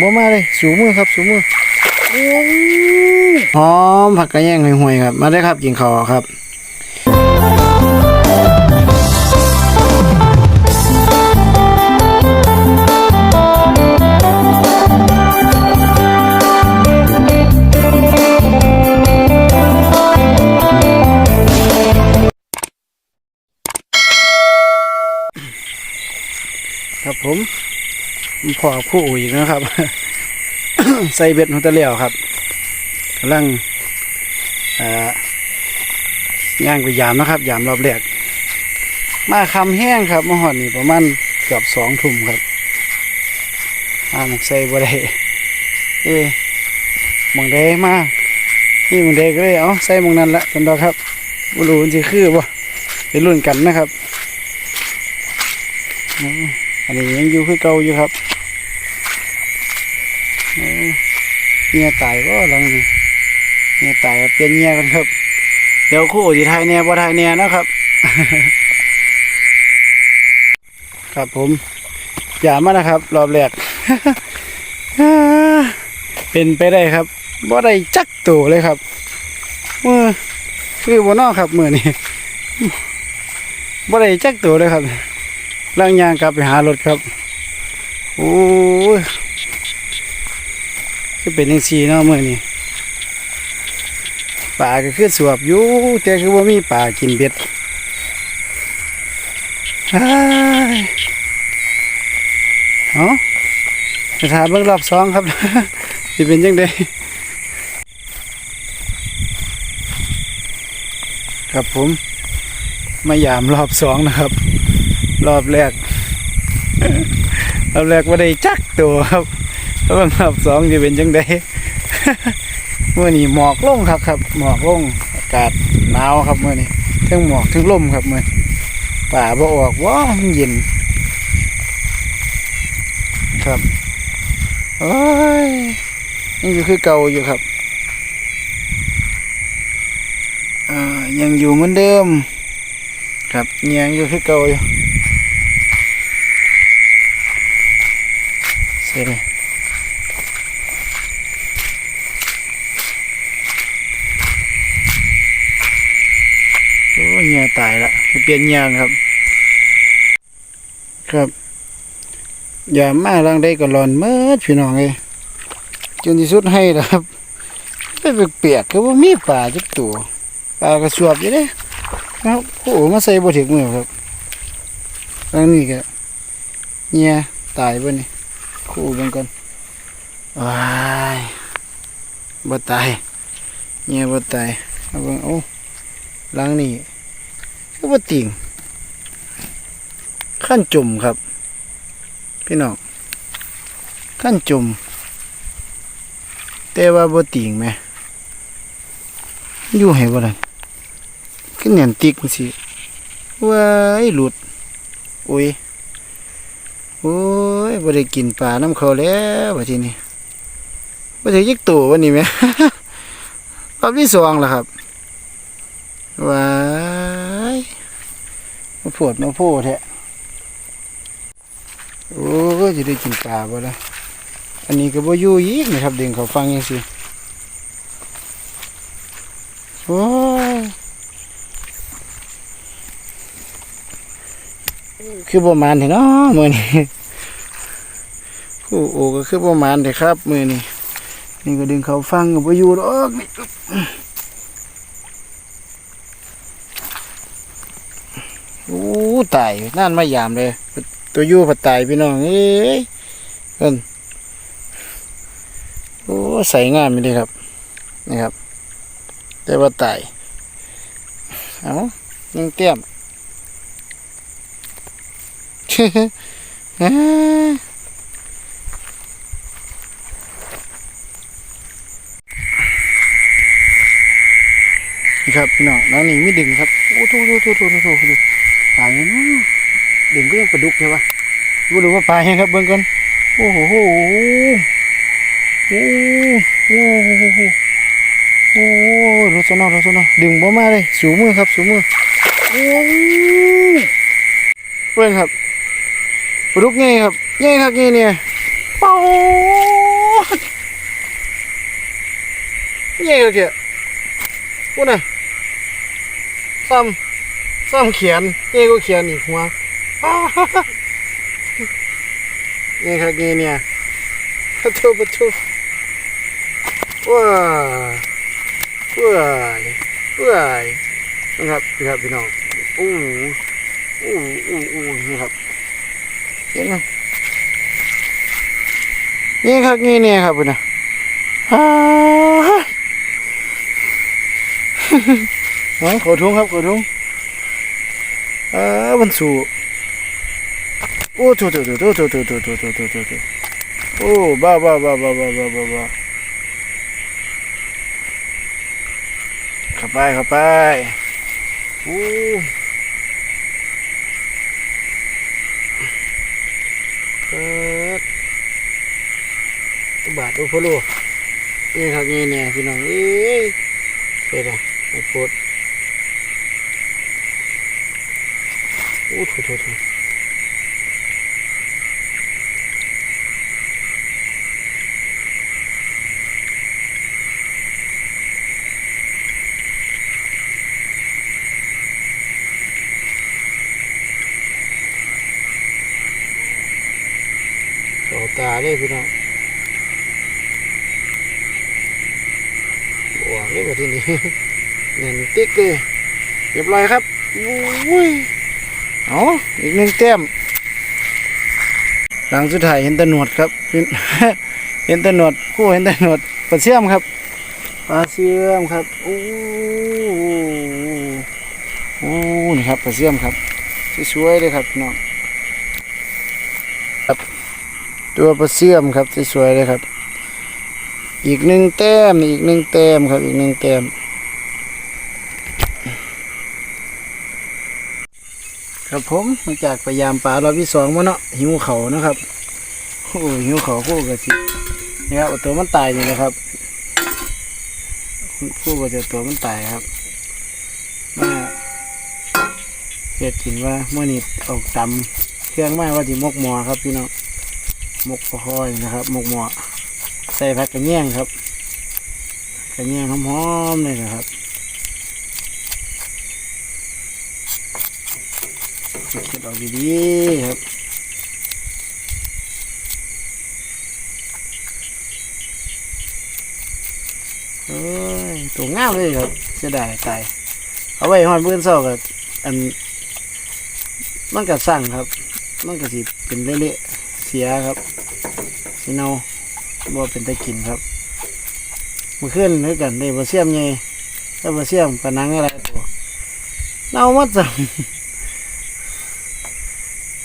บ่มาเลยสูมือครับสูมือหอมผักกระแยงห่วยๆครับ มาได้อครับกินข้าวครับครับผม พอคู่อีกนะครับ ใส่เบ็ดหัวตะเลี่ยวครับกำลังอ่อย่างไปยามนะครับ ยามรอบแรกมาคำแห้งครับมาหอดนี่ประมาณเกือบสองทุ่มครับอ่าหมใส่บ่ได้เอ๊มองใดมากนี่มองใดก็เลยเอาใส่มองนั้นละกันดอกครับบ่รู้มันสิคือบ่ไปรุ่นกันนะครับ อันนี้ยังอยู่คือเก่าอยู่ครับเอ้ยเมียตายก็ลังนี้เมียตายเปลี่ยนเมียกันครับ เดี๋ยวคู่สิไทยแน่บ่ไทยแน่นะครับ ครับผม อย่ามานะครับ รอบแรกเป็นไปได้ครับบ่ได้จักตัวเลยครับมือคือบ่นอกครับมือนี้บ่ได้จักตัวเลยครับ ล่างยางกลับไปหารถครับ โอ้ยคือเป็นยังสีเนาะเมื่อนี้ป่าก็คือสวบอยู่แต่คือว่ามีป่ากินเบ็ดอ้ยเอาจะถามเบิ่งรอบสองครับสิเป็นยังไงครับผม มายามรอบสองนะครับ รอบแรกรอบแรกว่าได้จักตัวครับแล้วรอบสองจะเป็นจังไดเมื่อนี้หมอกลงครับครับหมอกลงอากาศหนาวครับเมื่อนี้ทั้งหมอกทั้งลมครับเมื่อป่าบ่ออกว้าเย็น ครับโอ้ยยังอยู่คือเก่าอยู่ครับอ่ายังอยู่เหมือนเดิม ครับยังอยู่คือเก่าอยู่ เสร็จเลยโอ้ยเงียตายละเปลี่ยนยางครับ ครับ อย่ามาลังได้ก็ร้อนเมื่อพี่น้องเลยจนที่สุดให้แล้วครับไปเปียกๆคือว่ามีป่าจักตัวป่ากระสวบอยู่เด้ครับโอ้โหมาใส่บ่ถึงมือครับลังนี้ก็เงียตายบ่นี่ คู่เบิ่งก่อนว้ายบ่ตายเงียบ่ตายเอาเบิ่งโอ้หลังนี่ก็บ่ติ่งขั้นจุ่มครับ พี่น้องขั้นจุ่มแต่ว่าบ่ติ่งแหมอยู่ให้บ่ล่ะขึ้นแหนมติกจังซี่ว้ายหลุดโอ้ย โอ้ยบ่ได้กินปลาน้ำเขาแล้วว่าทีนี้บ่ได้ยักตัววันนี้แหม่รอบที่สองแล้วครับว้ายมาปวดมาโพดแท้โอ้ยจะได้กินปลาบ่ละอันนี้ก็บ่อยู่อีกนะครับเด้งเขาฟังจังซี่โอ้ย คือบ่มานเห็นเนาะมือนี้ผู้โอก็คือประมาณเด้ครับ มือนี่นี่ก็ดึงเขาฟังกับไปอยู่ดอกนี่อึ๊บโอ้ตายนั่นมายามเลย ตัวยู่ผัดตายพี่น้องเอ้ยเพิ่นโอ้ใส่งามไม่ได้ครับนี่ครับ แต่ว่าตายเอายังเตี้ยม นี่ครับพี่น้องน้องนี่ไมีดึงครับ โอ้โถโถโถโถโถโถโถปลาอย่างนี้ดึงก็ยังปลาดุกใช่ปะรู้หรือว่าปลาย่างครับเบิ่งกันโอ้โหโอ้โหโอ้โหโอ้โหรถสนอรถสนอดึงบ่มาเลย สูมือครับ สูมือโอ้เบิ่งครับ ปลาดุกไงครับไงครับไงเนี่ยเป่าไงครับเกี่ยพูดนะซ้ำซ้ำเขียนไงก็เขียนอีกหัวไงครับไงเนี่ยปะทุปะทุว้าว้ายว้ายนะครับนะครับพี่น้องอู้อู้อู้อู้นะครับ เห็นไหมนี่ครับนี่เนี่ยครับพี่น้องฮ่าเฮ้ยขอทุ่งครับขอทุ่งเออมันสูโอ้โถโถโถโถโถโถโถโถโถโถโถโถโอ้บ้าบ้าบ้าบ้าบ้าบ้าบ้าบ้าเข้าไปเข้าไปโอ้เปิด ตัวบาทตัวพะโลนี่ครับนี่เนี่ยพี่น้องเอ้ยเปิดอะไม่ปวดโอ้โถโถโถโอ้ตาเลยพี่น้องบวก เลยแบบที่นี่เน่นติ๊กเลยเรียบร้อยครับอุ้ยเอาอีกหนึ่งแต้มหลังสุดท้ายเห็นตะหนวดครับเห็นตะหนวดคู่เห็นตะหนวดปลาเสี่ยมครับปลาเสี่ยมครับโอ้โอ้นี่ครับปลาเสี่ยมครับสวยๆเลยครับน้องครับตัวปลาเสื่อมครับสวยๆเลยครับ อีกหนึ่งแต้มอีกหนึ่งแต้มครับอีกหนึ่งแต้มครับผมหลังจากพยายามปลารอบที่สองมาเนาะหิวเขานะครับโอ้หิวเขาคู่กับสินี่ครับตัวมันตายนี่นะครับคู่กับตัวมันตายครับมาเห็ดกินว่าเมื่อนี้เอาตำเครื่องไม้ว่าที่มกหมอครับพี่น้องมกปลาคอยนะครับ มกหมอ ใส่ผักกระเนียงครับกระเนียงหอมๆเลยนะครับเก็บออกดีๆครับเอ้ยตัวงามเลยครับเสียดายตายเอาไว้หอนเพื่อนเศร้ากับอันมันก็สั่งครับ มันก็สิเป็นเละๆเสียครับสิเนา บ่เป็นตะกินครับมาขึ้นด้วยกันได้บ่เสียมไงถ้าบ่เสียมปะนังอะไรตัวเน่ามัดจัง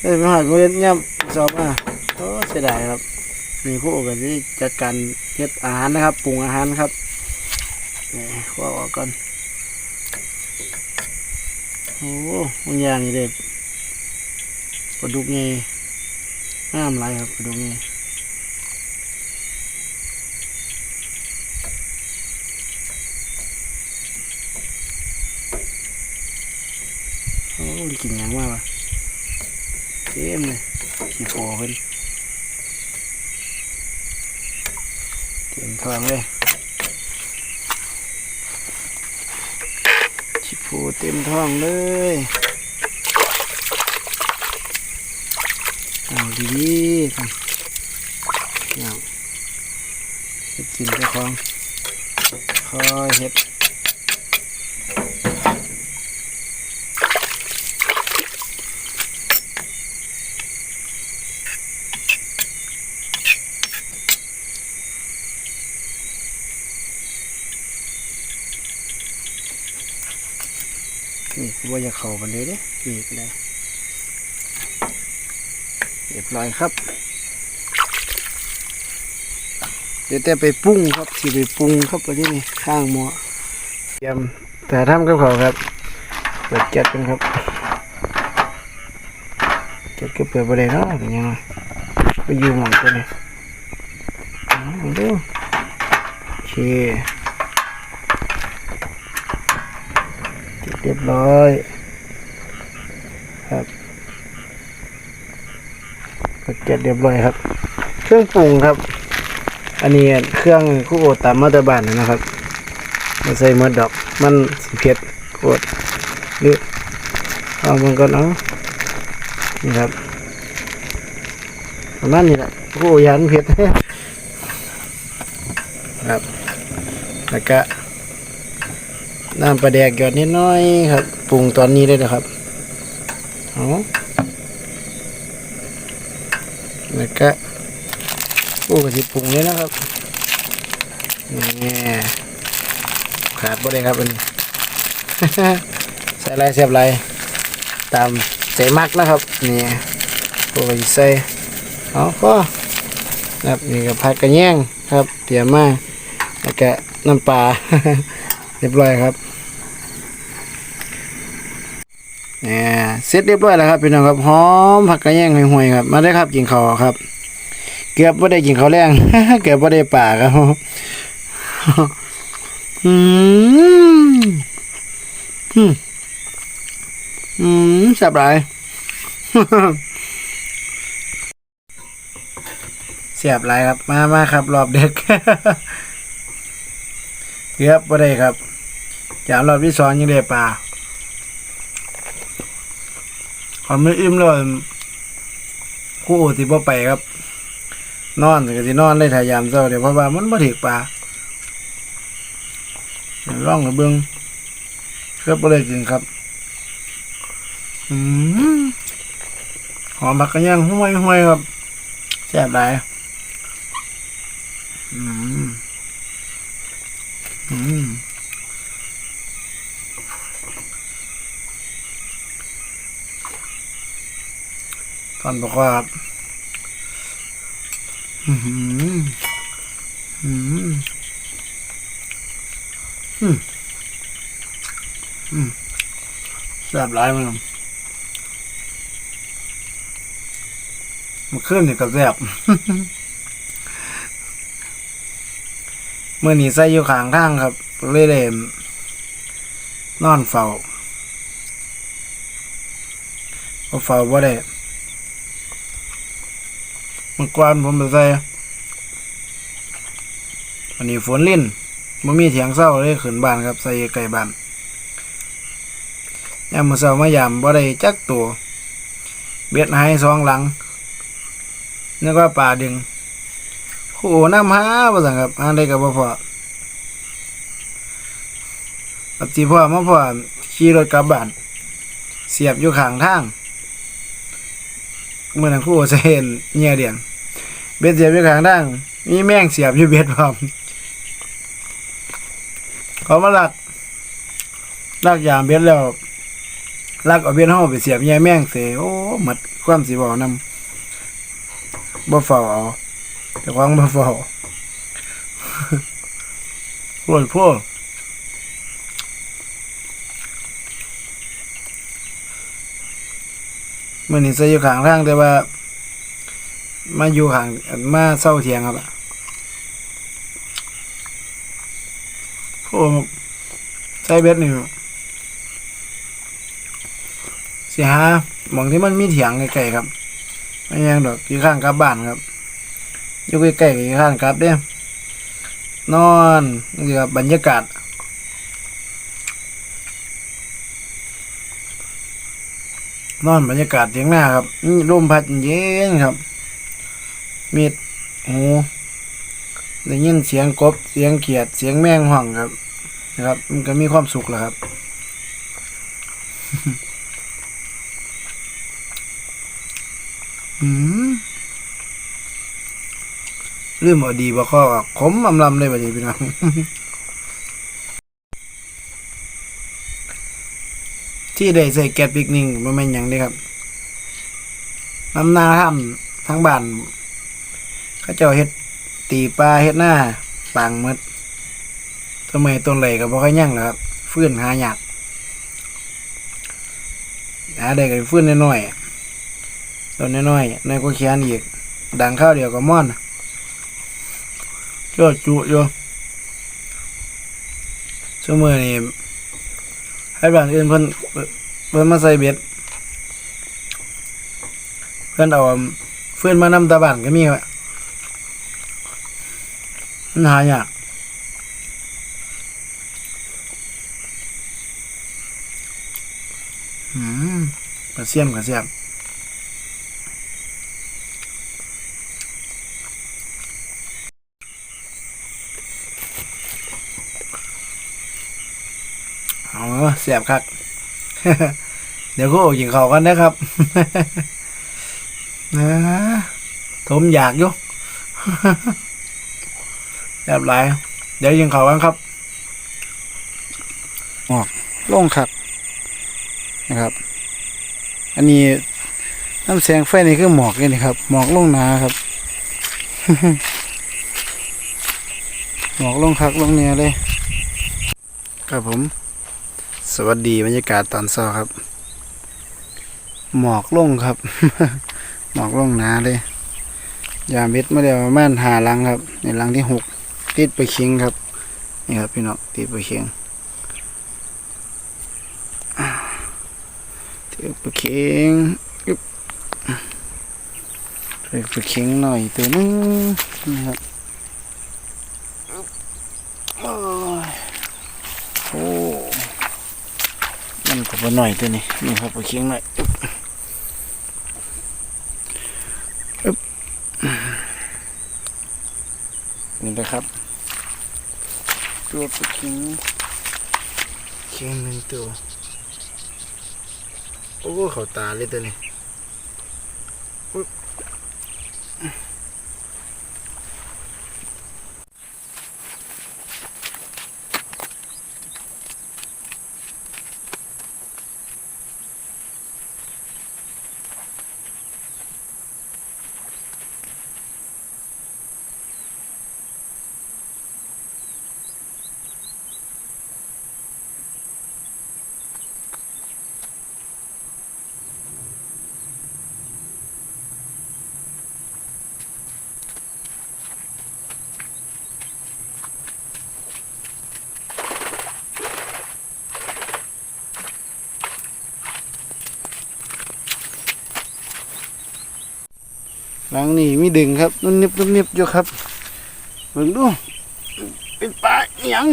เอ้ยมาหาเงินย่ำสอบมาโอ้เสียดายครับมีผู้กันที่จัดการเฮ็ดอาหารนะครับปรุงอาหารครับนี่ข้อออกก่อนโอ้บางอย่างนี่เด็ดปลาดุกไงงามหลายครับปลาดุกไง ยกินหยังมากวะเต็มเลยขี้โพเพิ่นเต็มท้องเลยขี้โพเต็มท้องเลยเอาดีๆกันเอาเฮ็ดกินเจ้าของคอยเฮ็ด ว่าจะเข้ากันเลยเด้นี่ก็ได้เรียบร้อยครับ เดี๋ยวแต่ไปปรุงครับสิไปปรุงครับไปที่นี่ข้างหม้อเตรียมแต่ทำกับเขาวครับเปิดแก๊สกันครับแก๊สก็เปิดไปเลยเนาะเป็นยังไงไปยู่หมองตัวนี้อ๋อดูโอเค เรียบร้อยครับก็เก็บเรียบร้อยครับ เครื่องปรุงครับ อันนี้เครื่องคู่โอตามมาตรบานนะครับมาใส่มดดอก มันสิเผ็ดโคตรหรือเอามันก่อนเอานี่ครับประมาณนี้แหละโอ้ยันเผ็ดครับแล้วก็ น้ำปลาแดกหยอดนิดน้อยครับปรุงตอนนี้เลยนะครับเอาแล้วก็โอ้กะทิปรุงเลยนะครับนี่ขาดบ่ได้ครับอันนี้ใส่ลายเสียบลายตามใจมักนะครับนี่โอ้ยใส่เอาก็ครับนี่ก็ผักกระแยงครับเตรียมมาแล้วก็น้ำปลา เรียบร้อยครับเนี่ยเสร็จเรียบร้อยแล้วครับพี่น้องครับหอมผักกระแยงห่วยๆครับ มาได้ครับกินข้าวครับ เกือบไม่ได้กินข้าวแรงเกือบไม่ได้ป่าครับอืมอืมอืมแซ่บหลายเสียบหลายครับมามาครับ รอบเด็กเกือบไม่ได้ครับ จารอบที่สองยังได้ปลาขอไม่อิ่มเลยคู่ที่พ่ไปครับ นอนก็สินอนเลยถ่ายยามเช้าเดี๋ยวเพราะว่ามันบ่ถึกปลาร่องกับเบิ้งกือบบ่ได้กินครับอืมหอมผักกระย่างห้วยห้วยครับแซ่บหลายอืมอืม ตอนบอกว่าอืมอืมอืมอืมแซ่บหลายมันมันขึ้นนี่ก็แซ่บเมื่อนี้ใส่อยู่ข้างทางครับ เลยเลยนอนเฝ้าเฝ้าบ่ได้ มื่อก่อนผมไปใส่วันนี้ฝนลิ่นบ่มีเถียงเศร้าเลยขึ้นบ้านครับ ใส่ไก่บ้านยามมือเช้ามายามบ่ได้จักตัวเบ็ดหายสองหลังนึกว่าป่าดึงโอ้น้ำหาบ่สั่งครับหาได้ก็บ่พอปฏิพ่อมาพ่อขี่รถกลับบ้านเสียบอยู่ข้างทางเมื่อนั้นครูจะเห็นเงียเดียน เบ็ดเสียบอยู่ข้างทางมีแม่งเสียบอยู่เบ็ดพร้อมเขามาลักลักยามเบ็ดแล้วลักเอาเบ็ดห้อไปเสียบยายแม่งเสยโอ้หมดความสิบอกนำบ่เฝ้าเอาแต่ควางบ่เฝ้าโอ้ยพ่อมื่อนี้ใส่อยู่ข้างทางแต่ว่า มาอยู่ข้างมาเศร้าเทียงครับโอ้ใส่เบ็ดนี่สิหาหมองที่มันมีเถียงไกลๆครับไม่ยังดอกอยู่ข้างกลับบ้านครับอยู่ใกล้ๆกับอยู่ข้างกลับเด้นอนนี่ครับบรรยากาศนอนบรรยากาศเถียงหน้าครับนี่ลมพัดเย็นครับ มีดหูได้ยินเสียงกบเสียงเขียด เสียงแมงห่องครับ นะครับ มันก็มีความสุขแหล้วครับ อืมลืมเอาดีบ่ข้อขมอำลำเลยบัดนี้พี่น้องที่ได้ใส่แก๊สปิกนิกมันเป็นอย่างนี้ครับน้ำนาทำทั้งบ้าน เขาเจ้าเฮ็ดตีปลาเฮ็ดหน้าปางมดทำไมต้นไหลก็บ่ค่อยยั่งแล้วครับฟื้นหายากหาได้ก็ฟื้นน้อยๆต้นน้อยๆน้อยก็เขียนอีก ดังข้าวเดียวก็ม่อนจ้าจุอยู่ชั่วโมงนี้ให้บ้านอื่นเพิ่นเพิ่นมาใส่เบ็ด เพื่อนเอาเพื่อนมานำตาบ้านก็มีวะ นายาะอืมกระเสียมกระเสียมเสียบครับ เดี๋ยวก็อยิงเขากันนะครับ นะ ผมอยากยู่ แซ่บหลาย เดี๋ยวยิงเขากันครับออกลงขักนะครับ อันนี้น้ำแสงไฟนี่คือหมอกเลยนะครับ หมอกลงหนาครับ หมอกลงคักลงเนี่ยเลย ครับผม สวัสดีบรรยากาศตอนเช้าครับ หมอกลงครับ หมอกลงหนาเลย ยามเบ็ดมาเดียวประมาณหาลังครับ ในลังที่หก ติดไปเคียงครับ นี่ครับพี่น้องติดไปเคียงติดไปเคียงอึ๊บติดไปเคียงหน่อยตัวนึงนะครับโอ้ยโอ้มันก็บ่หน่อยตัวนี้นี่ครับไปเคียงหน่อยอึ๊บอึ๊บนี่นะครับ ตัวไปเคียงเคียงหนึ่งตัว โอ้เขาตาเลยตัวนี้ หลังนี่มีดึงครับนุ่นนิบนุ่นนิบอยู่ครับเบิ่งดูเป็นปลาอิหยัง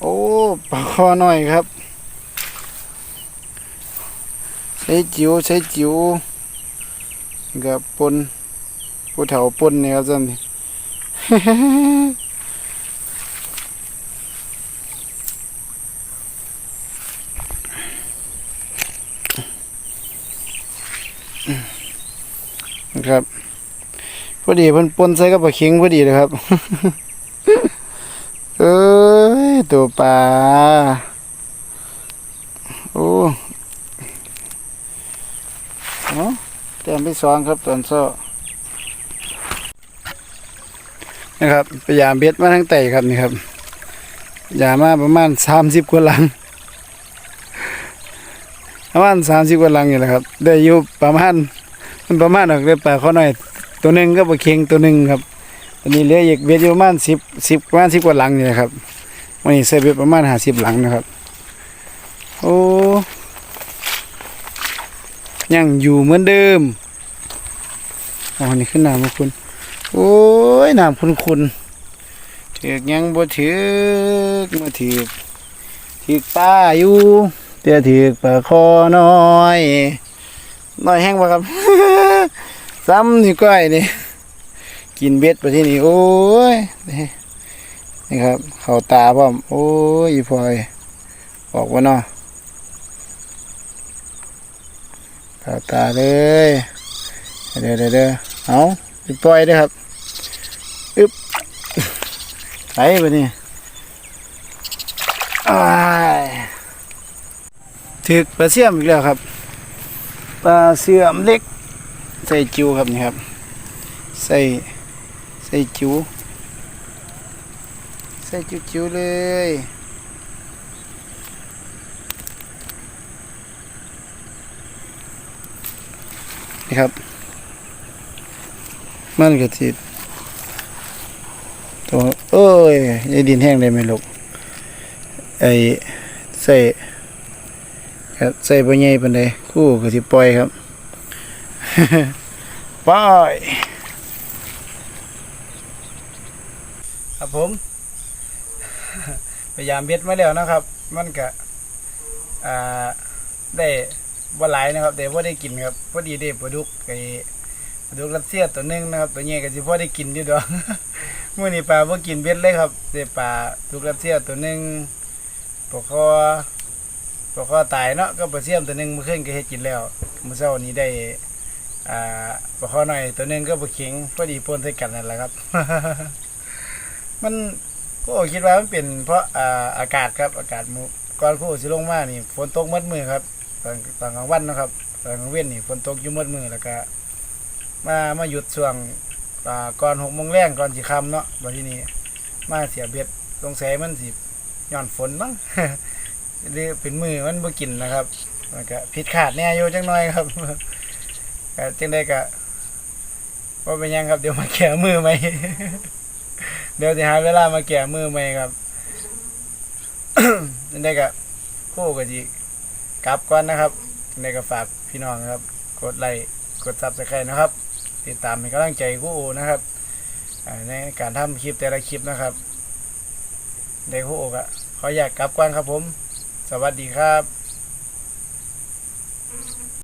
โอ้ปลาคอหน่อยครับ ใช้จิ๋วใช้จิ๋วกับปนผู้เฒ่าปนเนี่ยครับท่าน ครับ พ อดีเพิ่นปนใส่กับปลาเค็งพอดีเลยครับ เอ้ยตัวปลาโอ้เนาะแต้มที่สองครับตอนเช้านะครับพยายามเบ็ดมาทั้งไต่ครับนี่ครับอย่ามาประมาณสามสิบกว่าลัง ประมาณสามสิบกว่าลังนี่แหละครับ ได้อยู่ประมาณมันประมาณออกเรียปลาเขาหน่อย ตัวหนึ่งก็ปลาเค็งตัวหนึ่งครับตอนนี้เหลืออีกเบ็ดอยู่ประมาณสิบสิบประมาณสิบกว่าหลังนี่นะครับวันนี้ใส่เบ็ดประมาณห้าสิบหลังนะครับ โอ้ยังอยู่เหมือนเดิมอ๋อนี่ขึ้นน้ำมาคุณโอ้ยน้ำคุณคุณถือกยังบ่ถือกมาถือกถือกป้าอยู่เตี้ยถือกปลาคอน้อยน้อยแห้งบ่ครับ ซ้ำนี่ก้อยนี่ กินเบ็ดไปที่นี่ โอ้ย นี่นี่ครับ เข้าตาพร้อม โอ้ยอีพลอยบอกว่าเนาะเข้าตาเลยเดี๋ยวเดี๋ยวเดี๋ยวเอาปล่อยเด้อครับอึ๊บไปไปนี่ถึกปลาเสี่ยมอีกแล้วครับ ปลาเสื่อมเล็ก ใส่จิวครับนี่ครับใส่ใส่จิวใส่จิวจิวๆเลยนี่ครับ มันก็สิตัวเอ้ยไอดินแห้งได้ไหมลูกไอ้ใส่ครับใส่ใหญ่ปานใดคู่ก็สิปล่อยครับ ไปครับผม พยายามเบ็ดมาแล้วนะครับ มันก็ได้บ่หลายนะครับแต่ว่าได้กินครับพอดีได้ปลาดุกไอปลาดุกรัสเซียตัวหนึงนะครับ ตัวนี้ก็สิพอได้กินอยู่ดอกมื้อนี้ปลาบ่กินเบ็ดเลยครับได้ปลาดุกรัสเซียตัวหนึงปลาคอปลาคอตายเนาะก็ปลาเสียมตัวหนึงมื่อคืนก็เฮ็ดกินแล้วมื้อเช้านี้ได้ อ่าปลาคอน้อยตัวนึงก็ปลาเข็งพอดีปนใส่กันนั่นแหละครับ มันก็คิดว่ามันเป็นเพราะอ่าอากาศครับ อากาศมูก่อนผู้สิลงมานี่ฝนตกหมดมือครับตอนตอนกลางวันนะครับตอนกลางเว้นนี่ฝนตกอยู่หมดมือแล้วก็มามาหยุดช่วงอ่าก่อนหกโมงแรงก่อนสิค่ำเนาะบัดทีนี้มาเสียเบ็ดสงสัยมันสิย้อนฝนมั้งหรือเป็นมือมันบ่กินนะครับมันก็ผิดขาดแน่อยู่จังน้อยครับ ก็จังได้ก็ว่าเป็นยังครับเดี๋ยวมาแก้มือไหม เดี๋ยวจะหาเวลามาแก้มือไหมครับจังได้ก็คู่ก็สิกลับก่อนนะครับจังได้ก็ฝากพี่น้องครับ กดไลค์กดซับสไครต์นะครับ ติดตามเป็นกำลังใจคู่อูนะครับในการทำคลิปแต่ละคลิปนะครับได้คู่อูก็ขออยากกลับก่อนครับผม สวัสดีครับ